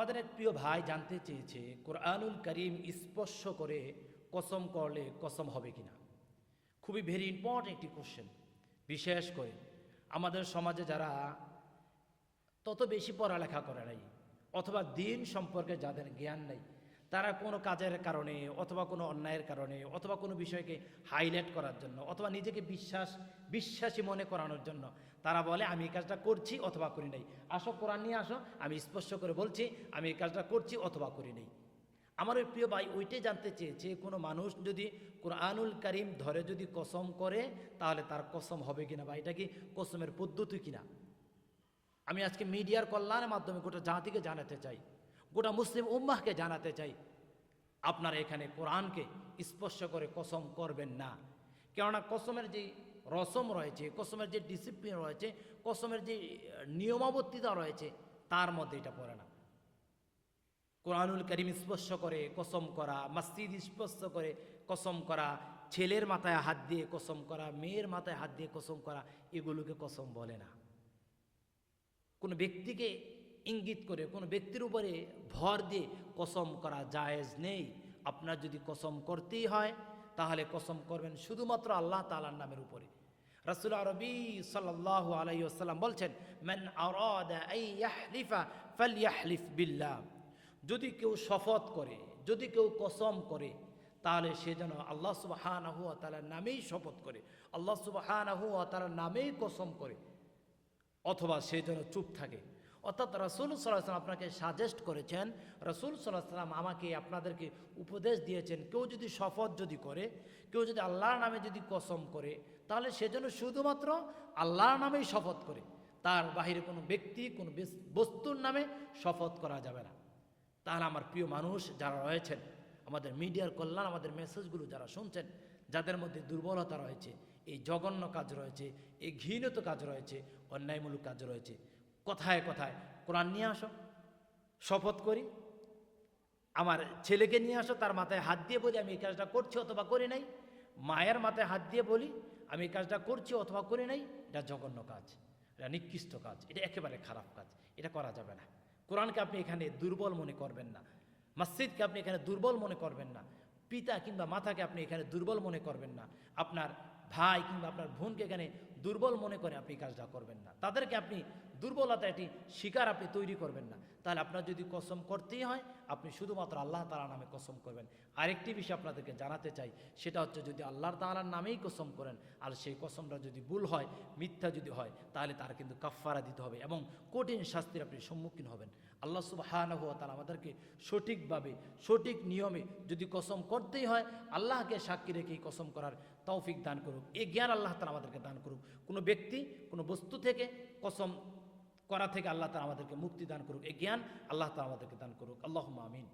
আমাদের এক প্রিয় ভাই জানতে চেয়েছে, কোরআনুল করিম স্পর্শ করে কসম করলে কসম হবে কিনা? খুবই ভেরি ইম্পর্টেন্ট একটি কোশ্চেন বিশেষ করে আমাদের সমাজে যারা তত বেশি পড়ালেখা করে নাই, অথবা দিন সম্পর্কে যাদের জ্ঞান নেই তারা কোনো কাজের কারণে অথবা কোনো অন্যায়ের কারণে অথবা কোনো বিষয়কে হাইলাইট করার জন্য অথবা নিজেকে বিশ্বাস, বিশ্বাসী মনে করানোর জন্য তারা বলে, আমি এই কাজটা করছি অথবা করি নাই। আসো কোরআন নিয়ে আসো, আমি স্পষ্ট করে বলছি, আমি এই কাজটা করছি অথবা করি নাই। আমার ওই প্রিয় ভাই ওইটাই জানতে চেয়েছে, কোনো মানুষ যদি কোরআনুল করিম ধরে যদি কসম করে, তাহলে তার কসম হবে কিনা বা এটা কি কসমের পদ্ধতি কিনা? আমি আজকে মিডিয়ার কল্যাণের মাধ্যমে গোটা জাতিকে জানাতে চাই। গোটা মুসলিম উম্মাহকে জানাতে চাই। আপনারা এখানে কোরআনকে স্পর্শ করে কসম করবেন না। কেননা কসমের যে রসম রয়েছে, কসমের যে ডিসিপ্লিন রয়েছে, কসমের যে নিয়মাবর্তিতা রয়েছে, তার মধ্যে এটা পড়ে না। কোরআনুল করিম স্পর্শ করে কসম করা, মসজিদ স্পর্শ করে কসম করা, ছেলের মাথায় হাত দিয়ে কসম করা, মেয়ের মাথায় হাত দিয়ে কসম করা, এগুলোকে কসম বলে না। কোনো ব্যক্তিকে ইঙ্গিত করে, কোনো ব্যক্তির উপরে ভর দিয়ে কসম করা জায়েজ নেই। আপনার যদি কসম করতেই হয়, তাহলে কসম করবেন শুধুমাত্র আল্লাহ তালার নামের উপরে। রাসুল আরবি সাল্লাহ আলাইসাল্লাম বলছেন ম্যান আরাদা ফালিয়াহলিফ বিল্লাহ। যদি কেউ শপথ করে, যদি কেউ কসম করে, তাহলে সে যেন আল্লাহ সুবাহানাহু তালার নামেই শপথ করে, আল্লাহ সুবাহান সুবাহানাহু তালার নামেই কসম করে, অথবা সে যেন চুপ থাকে। অর্থাৎ রসুল সাল্লাম আপনাকে সাজেস্ট করেছেন, রসুল সাল্লাহ সাল্লাম আমাকে আপনাদেরকে উপদেশ দিয়েছেন, কেউ যদি শপথ যদি করে, কেউ যদি আল্লাহর নামে যদি কসম করে, তাহলে সে যেন শুধুমাত্র আল্লাহর নামেই শপথ করে। তার বাহিরে কোনো ব্যক্তি, কোনো বেস- বস্তুর নামে শপথ করা যাবে না। তাহলে আমার প্রিয় মানুষ যারা রয়েছেন, আমাদের মিডিয়ার কল্যাণ, আমাদের মেসেজগুলো যারা শুনছেন, যাদের মধ্যে দুর্বলতা রয়েছে, এই জঘন্য কাজ রয়েছে, এই ঘৃণিত কাজ রয়েছে, অন্যায়মূলক কাজ রয়েছে কথায় কথায়, কোরআন নিয়ে আসো, শপথ করি। আমার ছেলেকে নিয়ে আসো, তার মাথায় হাত দিয়ে বলি, আমি এই কাজটা করছি অথবা করি নাই। মায়ের মাথায় হাত দিয়ে বলি, আমি এই কাজটা করছি অথবা করি নাই, এটা জঘন্য কাজ, এটা নিকৃষ্ট কাজ, এটা একেবারে খারাপ কাজ, এটা করা যাবে না। কোরআনকে আপনি এখানে দুর্বল মনে করবেন না, মসজিদকে আপনি এখানে দুর্বল মনে করবেন না, পিতা কিংবা মাতাকে আপনি এখানে দুর্বল মনে করবেন না। আপনার ভাই কিংবা আপনার বোনকে এখানে দুর্বল মনে করে আপনি কাজটা করবেন না। তাদেরকে আপনি দুর্বলতা এটি শিকার আপনি তৈরি করবেন না। তাহলে আপনার যদি কসম করতেই হয়, আপনি শুধুমাত্র আল্লাহ তালা নামে কসম করবেন। আরেকটি বিষয় আপনাদেরকে জানাতে চাই, সেটা হচ্ছে যদি আল্লাহ তালার নামেই কসম করেন, আর সেই কসমটা যদি ভুল হয়, মিথ্যা যদি হয়, তাহলে তার কিন্তু কাফফারা দিতে হবে এবং কঠিন শাস্তির আপনি সম্মুখীন হবেন। আল্লাহ সুবাহানহ তারা আমাদেরকে সঠিকভাবে, সঠিক নিয়মে যদি কসম করতেই হয়, আল্লাহকে সাক্ষী রেখে কসম করার তৌফিক দান করুক। এই জ্ঞান আল্লাহ তালা আমাদেরকে দান করুক। কোনো ব্যক্তি কোনো বস্তু থেকে কসম করা থেকে আল্লাহ তালা আমাদেরকে মুক্তি দান করুক। এ জ্ঞান আল্লাহ তালা আমাদেরকে দান করুক। আল্লাহ আমিন।